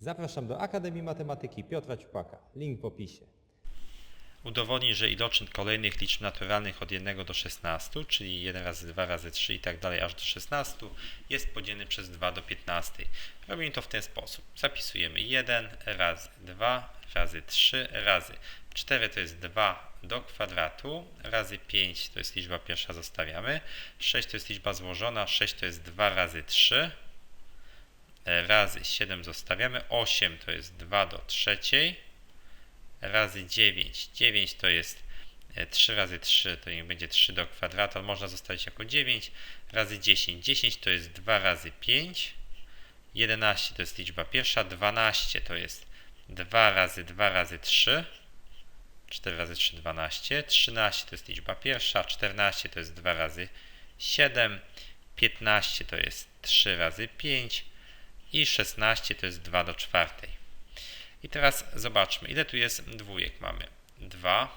Zapraszam do Akademii Matematyki Piotra Ciupaka. Link w opisie. Udowodnij, że iloczyn kolejnych liczb naturalnych od 1 do 16, czyli 1 razy 2 razy 3 i tak dalej aż do 16, jest podzielny przez 2 do 15. Robimy to w ten sposób. Zapisujemy 1 razy 2 razy 3 razy 4 to jest 2 do kwadratu, razy 5 to jest liczba pierwsza, zostawiamy. 6 to jest liczba złożona, 6 to jest 2 razy 3 razy 7 zostawiamy, 8 to jest 2 do trzeciej, razy 9. 9 to jest e, 3 razy 3, to niech będzie 3 do kwadratu, można zostawić jako 9 razy 10. 10 to jest 2 razy 5, 11 to jest liczba pierwsza, 12 to jest 2 razy 2 razy 3, 4 razy 3, 12, 13 to jest liczba pierwsza, 14 to jest 2 razy 7, 15 to jest 3 razy 5 i 16 to jest 2 do czwartej. I teraz zobaczmy, ile tu jest dwójek. Mamy 2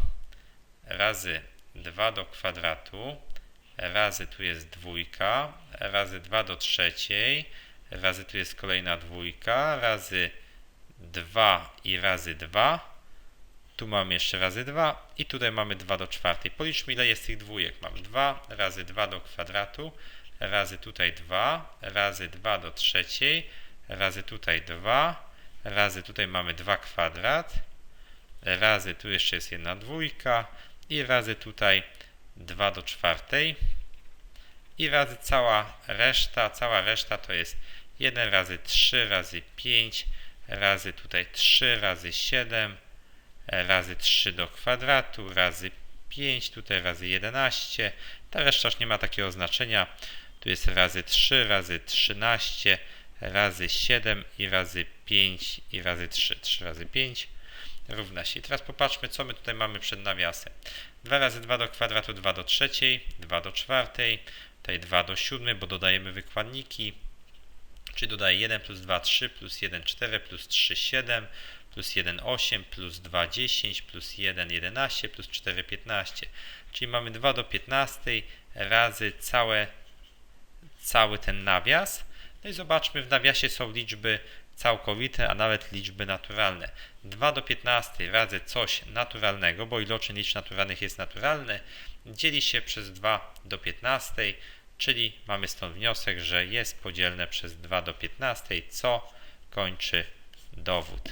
razy 2 do kwadratu, razy tu jest dwójka, razy 2 do trzeciej, razy tu jest kolejna dwójka, razy 2 i razy 2. Tu mamy jeszcze razy 2 i tutaj mamy 2 do czwartej. Policzmy ile jest tych dwójek. Mam 2 razy 2 do kwadratu, razy tutaj 2, razy 2 do trzeciej, razy tutaj 2, razy tutaj mamy 2 kwadrat, razy tu jeszcze jest jedna dwójka. I razy tutaj 2 do czwartej. I razy cała reszta, cała reszta to jest 1 razy 3 razy 5 razy tutaj 3 razy 7 razy 3 do kwadratu. Razy 5 tutaj razy 11 ta reszta już nie ma takiego znaczenia. Tu jest razy 3 razy 13 razy 7 i razy 5 i razy 3. 3 razy 5 równa się. I teraz popatrzmy, co my tutaj mamy przed nawiasem. 2 razy 2 do kwadratu 2 do trzeciej, 2 do czwartej, tutaj 2 do siódmej, bo dodajemy wykładniki. Czyli dodaję 1 plus 2 3 plus 1 4 plus 3 7 plus 1 8 plus 2 10 plus 1 11 plus 4 15. Czyli mamy 2 do 15 razy całe, cały ten nawias. No i zobaczmy, w nawiasie są liczby całkowite, a nawet liczby naturalne. 2 do 15 razy coś naturalnego, bo iloczyn liczb naturalnych jest naturalny, dzieli się przez 2 do 15, czyli mamy stąd wniosek, że jest podzielne przez 2 do 15, co kończy dowód.